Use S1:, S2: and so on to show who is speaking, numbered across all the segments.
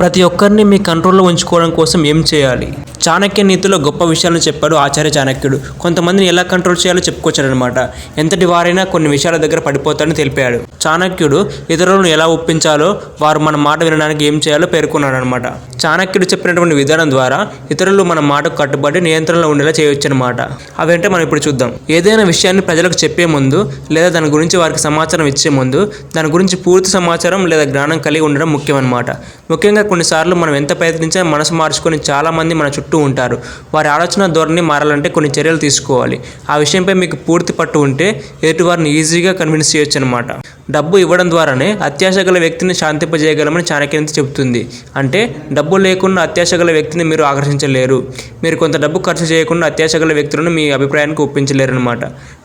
S1: ప్రతి ఒక్కరిని మీ కంట్రోల్లో ఉంచుకోవడం కోసం ఏం చేయాలి? చాణక్య నీతిలో గొప్ప విషయాలను చెప్పాడు ఆచార్య చాణక్యుడు. కొంతమందిని ఎలా కంట్రోల్ చేయాలో చెప్పుకొచ్చాడనమాట ఎంతటి వారైనా కొన్ని విషయాల దగ్గర పడిపోతాడని తెలిపాడు. చాణక్యుడు ఇతరులను ఎలా ఒప్పించాలో వారు మన మాట వినడానికి ఏం చేయాలో పేర్కొన్నాడు అనమాట చాణక్యుడు చెప్పినటువంటి విధానం ద్వారా ఇతరులు మన మాటకు కట్టుబడి నియంత్రణలో ఉండేలా చేయవచ్చు అనమాట అవేంటే మనం ఇప్పుడు చూద్దాం. ఏదైనా విషయాన్ని ప్రజలకు చెప్పే ముందు లేదా దాని గురించి వారికి సమాచారం ఇచ్చే ముందు దాని గురించి పూర్తి సమాచారం లేదా జ్ఞానం కలిగి ఉండడం ముఖ్యం అనమాట ముఖ్యంగా కొన్నిసార్లు మనం ఎంత ప్రయత్నించినా మనసు మార్చుకొని చాలామంది మన చుట్టూ ఉంటారు. వారి ఆలోచన ధోరణి మారాలంటే కొన్ని చర్యలు తీసుకోవాలి. ఆ విషయంపై మీకు పూర్తి పట్టు ఉంటే ఎదుటివారిని ఈజీగా కన్విన్స్ చేయొచ్చు అనమాట డబ్బు ఇవ్వడం ద్వారానే అత్యాశ గల వ్యక్తిని శాంతింపజేయగలమని చాణక్యంతి చెబుతుంది. అంటే డబ్బు డబ్బు లేకుండా అత్యాశ గల వ్యక్తిని మీరు ఆకర్షించలేరు. మీరు కొంత డబ్బు ఖర్చు చేయకుండా అత్యాశ గల వ్యక్తులను మీ అభిప్రాయానికి ఒప్పించలేరు అనమాట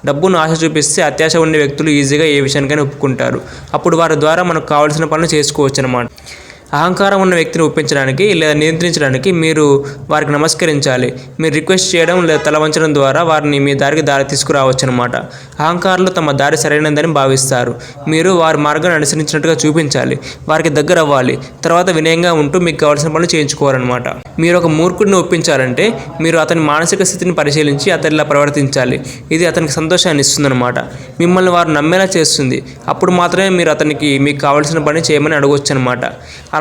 S1: డబ్బును ఆశ చూపిస్తే అత్యాశ ఉండే వ్యక్తులు ఈజీగా ఏ విషయానికైనా ఒప్పుకుంటారు. అప్పుడు వారి ద్వారా మనకు కావాల్సిన పనులు చేసుకోవచ్చు అనమాట అహంకారం ఉన్న వ్యక్తిని ఒప్పించడానికి లేదా నియంత్రించడానికి మీరు వారికి నమస్కరించాలి. మీరు రిక్వెస్ట్ చేయడం లేదా తల వంచడం ద్వారా వారిని మీ దారికి దారి తీసుకురావచ్చు అనమాట అహంకారులు తమ దారి సరైనదని భావిస్తారు. మీరు వారి మార్గాన్ని అనుసరించినట్టుగా చూపించాలి. వారికి దగ్గర అవ్వాలి. తర్వాత వినయంగా ఉంటూ మీకు కావాల్సిన పనులు చేయించుకోవాలన్నమాట. మీరు ఒక మూర్ఖుడిని ఒప్పించాలంటే మీరు అతని మానసిక స్థితిని పరిశీలించి అతనిలా ప్రవర్తించాలి. ఇది అతనికి సంతోషాన్ని ఇస్తుందన్నమాట. మిమ్మల్ని వారు నమ్మేలా చేస్తుంది. అప్పుడు మాత్రమే మీరు అతనికి మీకు కావాల్సిన పని చేయమని అడగవచ్చు అనమాట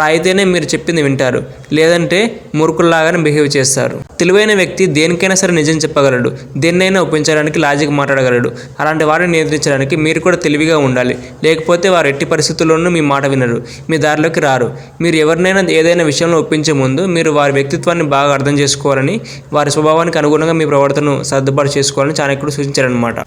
S1: అలా అయితేనే మీరు చెప్పింది వింటారు. లేదంటే మురుకుల్లాగానే బిహేవ్ చేస్తారు. తెలివైన వ్యక్తి దేనికైనా సరే నిజం చెప్పగలడు. దేన్నైనా ఒప్పించడానికి లాజిక్ మాట్లాడగలడు. అలాంటి వారిని నియంత్రించడానికి మీరు కూడా తెలివిగా ఉండాలి. లేకపోతే వారు ఎట్టి పరిస్థితుల్లోనూ మీ మాట వినరు. మీ దారిలోకి రారు. మీరు ఎవరినైనా ఏదైనా విషయంలో ఒప్పించే ముందు మీరు వారి వ్యక్తిత్వాన్ని బాగా అర్థం చేసుకోవాలని వారి స్వభావానికి అనుగుణంగా మీ ప్రవర్తనను సర్దుబాటు చేసుకోవాలని చాణక్యుడు సూచించారనమాట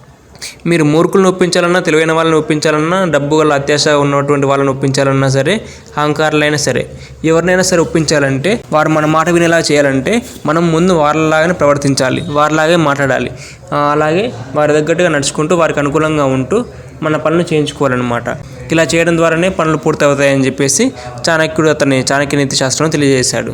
S1: మీరు మూర్ఖులను ఒప్పించాలన్నా తెలివైన వాళ్ళని ఒప్పించాలన్నా డబ్బు గల అత్యాశ ఉన్నటువంటి వాళ్ళని ఒప్పించాలన్నా సరే అహంకారులైనా సరే ఎవరినైనా సరే ఒప్పించాలంటే వారు మన మాట వినేలా చేయాలంటే మనం ముందు వాళ్ళలాగానే ప్రవర్తించాలి వారిలాగే మాట్లాడాలి. అలాగే వారి తగ్గట్టుగా నడుచుకుంటూ వారికి అనుకూలంగా ఉంటూ మన పనులు చేయించుకోవాలన్నమాట. ఇలా చేయడం ద్వారానే పనులు పూర్తవుతాయని చెప్పేసి చాణక్యుడు అతని చాణక్య నీతి శాస్త్రం తెలియజేశాడు.